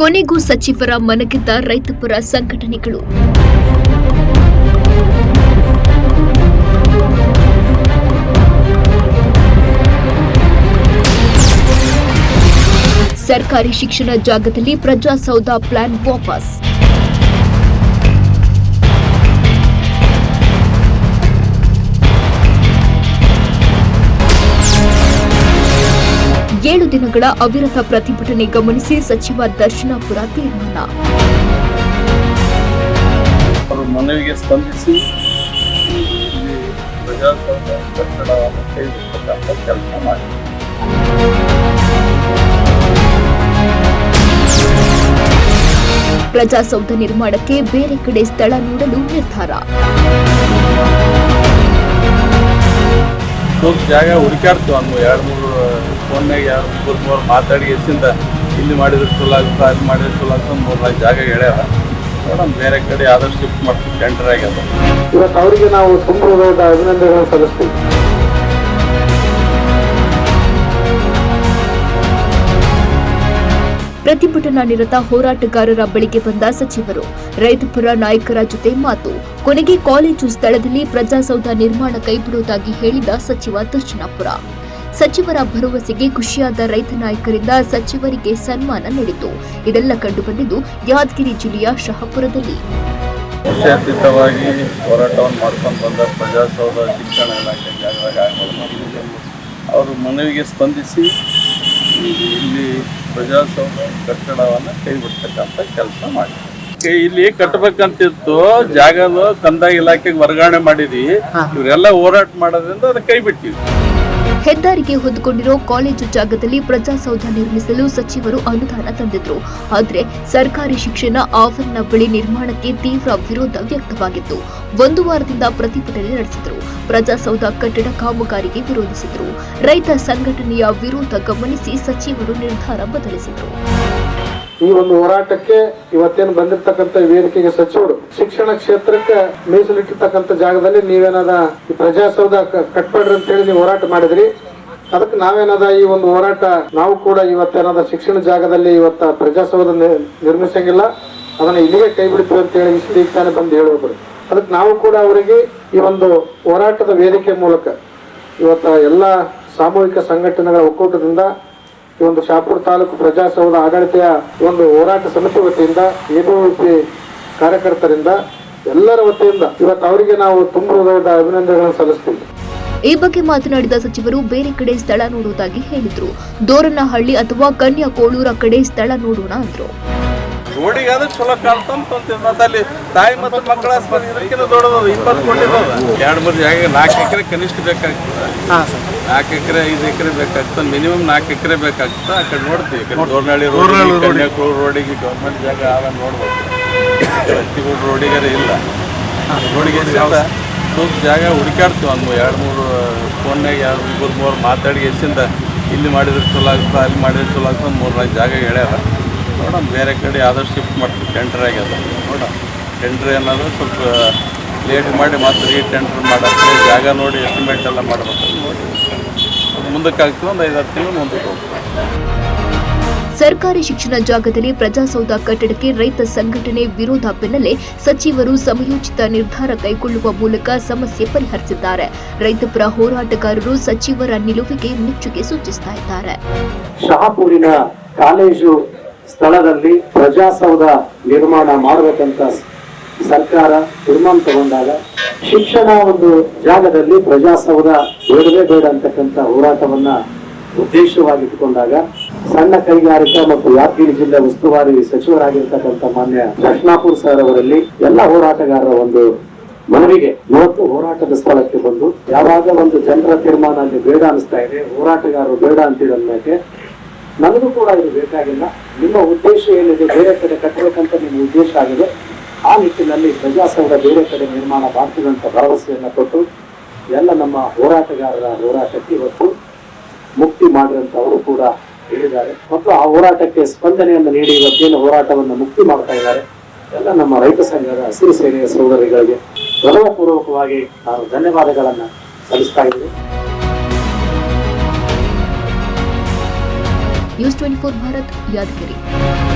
ಕೊನೆಗೂ ಸಚಿವರ ಮನಗಿದ್ದ ರೈತಪರ ಸಂಘಟನೆಗಳು. ಸರ್ಕಾರಿ ಶಿಕ್ಷಣ ಜಾಗದಲ್ಲಿ ಪ್ರಜಾಸೌಧ ಪ್ಲಾನ್ ವಾಪಸ್. ಏಳು ದಿನಗಳ ಅವಿರತ ಪ್ರತಿಭಟನೆ ಗಮನಿಸಿ ಸಚಿವ ದರ್ಶನಾಪುರ ತೀರ್ಮಾನ. ಮನವಿಗೆ ಸ್ಪಂದಿಸಿ ಪ್ರಜಾಸೌಧ ಕಟ್ಟಡವನ್ನು ಕೈಬಿಡ್ತಕ್ಕಂಥ ಕೆಲಸ ಮಾಡಿ. ಪ್ರಜಾಸೌಧ ನಿರ್ಮಾಣಕ್ಕೆ ಬೇರೆ ಕಡೆ ಸ್ಥಳ ನೀಡಲು ನಿರ್ಧಾರ. ಜಾಗ ಹುಡುಕಾಡ್ತು ಒಂದು ಎರಡು ಮೂರು ಫೋನ್ನಾಗ ಯಾರು ಮೂರು ಮೂರು ಮಾತಾಡಿ ಎಷ್ಟಿಂದ ಇಲ್ಲಿ ಮಾಡಿದ್ರೆ ಚಲೋ ಆಗುತ್ತೆ ಅಲ್ಲಿ ಮಾಡಿದ್ರೆ ಚಲೋ ಆಗುತ್ತೆ ಮೂರು ನಾಲ್ಕು ಜಾಗ ಹೇಳ್ಯಾರ. ನೋಡೋಣ ಬೇರೆ ಕಡೆ ಆದಷ್ಟು ಶಿಫ್ಟ್ ಮಾಡ್ತೀವಿ ಟೆಂಡರ್ ಆಗ್ಯದ ಇವತ್ತು ಅವರಿಗೆ ನಾವು ತುಂಬ ಅಭಿನಂದನೆಗಳು ಸಲ್ಲಿಸ್ತೀವಿ. ಪ್ರತಿಭಟನಾ ನಿರತ ಹೋರಾಟಗಾರರ ಬಳಿಗೆ ಬಂದ ಸಚಿವರು ರೈತಪರ ನಾಯಕರ ಜೊತೆ ಮಾತು. ಕೊನೆಗೆ ಕಾಲೇಜು ಸ್ಥಳದಲ್ಲಿ ಪ್ರಜಾಸೌಧ ನಿರ್ಮಾಣ ಕೈಬಿಡುವುದಾಗಿ ಹೇಳಿದ ಸಚಿವ ದರ್ಶನಾಪುರ. ಸಚಿವರ ಭರವಸೆಗೆ ಖುಷಿಯಾದ ರೈತ ನಾಯಕರಿಂದ ಸಚಿವರಿಗೆ ಸನ್ಮಾನ ನೀಡಿತು. ಇದೆಲ್ಲ ಕಂಡುಬಂದಿದ್ದು ಯಾದಗಿರಿ ಜಿಲ್ಲೆಯ ಶಹಾಪುರದಲ್ಲಿ. ವಿಷಯಾತೀತವಾಗಿ ಹೋರಾಟವನ್ನು ಮಾಡ್ಕೊಂಡು ಬಂದ ಪ್ರಜಾಸೌಧ ಶಿಕ್ಷಣ ಇಲಾಖೆ ಜಾಗದಾಗ ಅವರು ಮನವಿಗೆ ಸ್ಪಂದಿಸಿ ಇಲ್ಲಿ ಪ್ರಜಾಸೌಧ ಕಟ್ಟಡವನ್ನು ಕೈಬಿಡ್ತಕ್ಕಂಥ ಕೆಲಸ ಮಾಡಿದ್ರು. ಇಲ್ಲಿ ಕಟ್ಟಬೇಕಂತಿತ್ತು? ಜಾಗದ ಕಂದಾಯ ಇಲಾಖೆಗೆ ವರ್ಗಾವಣೆ ಮಾಡಿದ್ವಿ. ಇವರೆಲ್ಲ ಹೋರಾಟ ಮಾಡೋದ್ರಿಂದ ಅದನ್ನ ಕೈ ಬಿಟ್ಟಿವಿ ಹೆದ್ದಾರಿಗೆ ಹೊಂದಿಕೊಂಡಿರೋ ಕಾಲೇಜು ಜಾಗದಲ್ಲಿ ಪ್ರಜಾಸೌಧ ನಿರ್ಮಿಸಲು ಸಚಿವರು ಅನುದಾನ ತಂದಿದ್ರು. ಆದರೆ ಸರ್ಕಾರಿ ಶಿಕ್ಷಣ ಆವರಣ ಬಳಿ ನಿರ್ಮಾಣಕ್ಕೆ ತೀವ್ರ ವಿರೋಧ ವ್ಯಕ್ತವಾಗಿತ್ತು. ಒಂದು ವಾರದಿಂದ ಪ್ರತಿಭಟನೆ ನಡೆಸಿದ್ರು. ಪ್ರಜಾಸೌಧ ಕಟ್ಟಡ ಕಾಮಗಾರಿಗೆ ವಿರೋಧಿಸಿದ್ರು. ರೈತ ಸಂಘಟನೆಯ ವಿರೋಧ ಗಮನಿಸಿ ಸಚಿವರು ನಿರ್ಧಾರ ಬದಲಿಸಿದ್ರು. ಈ ಒಂದು ಹೋರಾಟಕ್ಕೆ ಇವತ್ತೇನು ಬಂದಿರತಕ್ಕಂಥ ವೇದಿಕೆಗೆ ಸಚಿವರು ಶಿಕ್ಷಣ ಕ್ಷೇತ್ರಕ್ಕೆ ಮೀಸಲಿಟ್ಟಿರ್ತಕ್ಕಂಥ ಜಾಗದಲ್ಲಿ ನೀವೇನಾದ ಈ ಪ್ರಜಾಸೌಧ ಕಟ್ಬೇಡ್ರಿ ಅಂತ ಹೇಳಿ ನೀವು ಹೋರಾಟ ಮಾಡಿದ್ರಿ. ಅದಕ್ಕೆ ನಾವೇನದ ಈ ಒಂದು ಹೋರಾಟ ನಾವು ಕೂಡ ಇವತ್ತೇನಾದ ಶಿಕ್ಷಣ ಜಾಗದಲ್ಲಿ ಇವತ್ತ ಪ್ರಜಾಸೌಧ ನಿರ್ಮಿಸಂಗಿಲ್ಲ. ಅದನ್ನ ಇಲ್ಲಿಗೆ ಕೈ ಬಿಡ್ತೀವಿ ಅಂತ ಹೇಳಿ ಈಗ ಬಂದು ಹೇಳೋಬ್ರು ಅದಕ್ಕೆ ನಾವು ಕೂಡ ಅವರಿಗೆ ಈ ಒಂದು ಹೋರಾಟದ ವೇದಿಕೆ ಮೂಲಕ ಇವತ್ತ ಎಲ್ಲ ಸಾಮೂಹಿಕ ಸಂಘಟನೆಗಳ ಒಕ್ಕೂಟದಿಂದ ಈ ಒಂದು ಶಾಪುರ ತಾಲೂಕು ಪ್ರಜಾಸೌಧ ಆಡಳಿತೆಯ ಒಂದು ಹೋರಾಟ ಸಮಿತಿ ವತಿಯಿಂದ ಎಬಿವಿಪಿ ಕಾರ್ಯಕರ್ತರಿಂದ, ಎಲ್ಲರ ವತಿಯಿಂದ ಇವತ್ತು ಅವರಿಗೆ ನಾವು ತುಂಬ ಹೃದಯದ ಅಭಿನಂದನೆಗಳನ್ನು ಸಲ್ಲಿಸ್ತೀವಿ. ಈ ಬಗ್ಗೆ ಮಾತನಾಡಿದ ಸಚಿವರು ಬೇರೆ ಕಡೆ ಸ್ಥಳ ನೋಡುವುದಾಗಿ ಹೇಳಿದ್ರು. ದೋರನಹಳ್ಳಿ ಅಥವಾ ಕನ್ಯಾಕೋಳೂರ ಕಡೆ ಸ್ಥಳ ನೋಡೋಣ ಅಂದ್ರು. ರೋಡಿಗಾದ್ರೆ ಚಲೋ ಕಾಣ್ತಂತ ಅಲ್ಲಿ ತಾಯಿ ಮತ್ತು ಮಕ್ಕಳ ಆಸ್ಪತ್ರೆ ಇದಕ್ಕಿಂತ ದೊಡ್ಡದು ಇಪ್ಪತ್ತು ಕೋಟಿ ಎರಡು ಮೂರು ಜಾಗ ನಾಲ್ಕು ಎಕರೆ ಕನಿಷ್ಠ ಬೇಕಾಗ್ತದೆ. ನಾಲ್ಕು ಎಕರೆ ಐದು ಎಕರೆ ಬೇಕಾಗ್ತದೆ. ಮಿನಿಮಮ್ ನಾಲ್ಕು ಎಕರೆ ಬೇಕಾಗ್ತದೆ. ಆ ಕಡೆ ನೋಡ್ತೀವಿ. ದೋರ್ನಹಳ್ಳಿ ರೋಡ್ ರೋಡಿಗೆ ಗೌರ್ಮೆಂಟ್ ಜಾಗ ಆಗ ನೋಡ್ಬೋದು. ಹತ್ತಿಗೂಡು ರೋಡಿಗಾರೆ ಇಲ್ಲ. ರೋಡಿಗೆ ಸ್ವಲ್ಪ ಜಾಗ ಹುಡುಕಾಡ್ತೀವಿ ಒಂದು ಎರಡು ಮೂರು ಫೋನ್ನಾಗ ಎರಡು ಮೂರು ಮೂರು ಮಾತಾಡಿ ಎಷ್ಟಿಂದ ಇಲ್ಲಿ ಮಾಡಿದ್ರೆ ಚಲೋ ಆಗ್ತದೆ ಅಲ್ಲಿ ಮಾಡಿದ್ರೆ ಚಲೋ ಆಗ್ತದೆ ಮೂರು ನಾಲ್ಕು ಜಾಗ ಹೇಳ್ಯಾರ. ನೋಡೋಣ. ಬೇರೆ ಕಡೆ ಆದಷ್ಟು ಶಿಫ್ಟ್ ಮಾಡ್ತೀವಿ. ಟೆಂಡರ್ ಆಗ್ಯದ. ನೋಡೋಣ. ಟೆಂಡರ್ ಏನಾದರೂ ಸ್ವಲ್ಪ ಲೇಟ್ ಮಾಡಿ ಮತ್ತೆ ರೀ ಟೆಂಡರ್ ಮಾಡೋಕ್ಕೆ ಜಾಗ ನೋಡಿ ಎಸ್ಟಿಮೇಟ್ ಎಲ್ಲ ಮಾಡಬೇಕು. ನೋಡಿ ಅದು ಮುಂದಕ್ಕೆ ಆಗ್ತದೆ ಒಂದು ಐದಾರು ತಿಂಗಳು ಮುಂದಕ್ಕೆ ಹೋಗ್ತದೆ. ಸರ್ಕಾರಿ ಶಿಕ್ಷಣ ಜಾಗದಲ್ಲಿ ಪ್ರಜಾಸೌಧ ಕಟ್ಟಡಕ್ಕೆ ರೈತ ಸಂಘಟನೆ ವಿರೋಧ ಬೆನ್ನಲ್ಲೇ ಸಚಿವರು ಸಮಯೋಚಿತ ನಿರ್ಧಾರ ಕೈಗೊಳ್ಳುವ ಮೂಲಕ ಸಮಸ್ಯೆ ಪರಿಹರಿಸಿದ್ದಾರೆ. ರೈತಪರ ಹೋರಾಟಗಾರರು ಸಚಿವರ ನಿಲುವಿಗೆ ಮೆಚ್ಚುಗೆ ಸೂಚಿಸುತ್ತಿದ್ದಾರೆ ಇದ್ದಾರೆ. ಶಹಾಪುರಿನ ಕಾಲೇಜು ಸ್ಥಳದಲ್ಲಿ ಪ್ರಜಾಸೌಧ ನಿರ್ಮಾಣ ಮಾಡಬೇಕಂತ ಸರ್ಕಾರ ತೀರ್ಮಾನ ತಗೊಂಡಾಗ ಶಿಕ್ಷಣ ಒಂದು ಜಾಗದಲ್ಲಿ ಪ್ರಜಾಸೌಧ ಬೇಡವೇ ಬೇಡ ಅಂತಕ್ಕಂಥ ಹೋರಾಟವನ್ನ ಉದ್ದೇಶವಾಗಿಟ್ಟುಕೊಂಡಾಗ ಸಣ್ಣ ಕೈಗಾರಿಕಾ ಮತ್ತು ಯಾದಗಿರಿ ಜಿಲ್ಲೆ ಉಸ್ತುವಾರಿ ಸಚಿವರಾಗಿರ್ತಕ್ಕಂಥ ಮಾನ್ಯ ದಕ್ಷಿಣಾಪುರ್ ಸರ್ ಅವರಲ್ಲಿ ಎಲ್ಲ ಹೋರಾಟಗಾರರ ಒಂದು ಮನವಿಗೆ ಇವತ್ತು ಹೋರಾಟದ ಸ್ಥಳಕ್ಕೆ ಬಂದು ಯಾವಾಗ ಒಂದು ಜನರ ತೀರ್ಮಾನ ಅಲ್ಲಿ ಬೇಡ ಅನಿಸ್ತಾ ಇದೆ, ಹೋರಾಟಗಾರರು ಬೇಡ ಅಂತಿರೋದಕ್ಕೆ ನನಗೂ ಕೂಡ ಇದು ಬೇಕಾಗಿಲ್ಲ. ನಿಮ್ಮ ಉದ್ದೇಶ ಏನಿದೆ ಬೇರೆ ಕಡೆ ಕಟ್ಟಬೇಕಂತ ನಿಮ್ಮ ಉದ್ದೇಶ ಆಗಿದೆ, ಆ ನಿಟ್ಟಿನಲ್ಲಿ ಪ್ರಜಾಸೌಧ ಬೇರೆ ಕಡೆ ನಿರ್ಮಾಣ ಮಾಡ್ತೀವಂತ ಭರವಸೆಯನ್ನು ಕೊಟ್ಟು ಎಲ್ಲ ನಮ್ಮ ಹೋರಾಟಗಾರರ ಹೋರಾಟಕ್ಕೆ ಇವತ್ತು ಮುಕ್ತಿ ಮಾಡಿದಂತ ಅವರು ಕೂಡ ಹೇಳಿದ್ದಾರೆ. ಮತ್ತು ಆ ಹೋರಾಟಕ್ಕೆ ಸ್ಪಂದನೆಯನ್ನು ನೀಡಿ ಇವತ್ತೇನು ಹೋರಾಟವನ್ನು ಮುಕ್ತಿ ಮಾಡ್ತಾ ಇದ್ದಾರೆ, ಎಲ್ಲ ನಮ್ಮ ರೈತ ಸಂಘದ ಹಸಿರು ಸೇನೆಯ ಸಹೋದರಿಗಳಿಗೆ ಗೌರವಪೂರ್ವಕವಾಗಿ ನಾನು ಧನ್ಯವಾದಗಳನ್ನು ಸಲ್ಲಿಸ್ತಾ ಇದ್ದೀನಿ. न्यूज़ ट्वेंटी फोर भारत याद करें।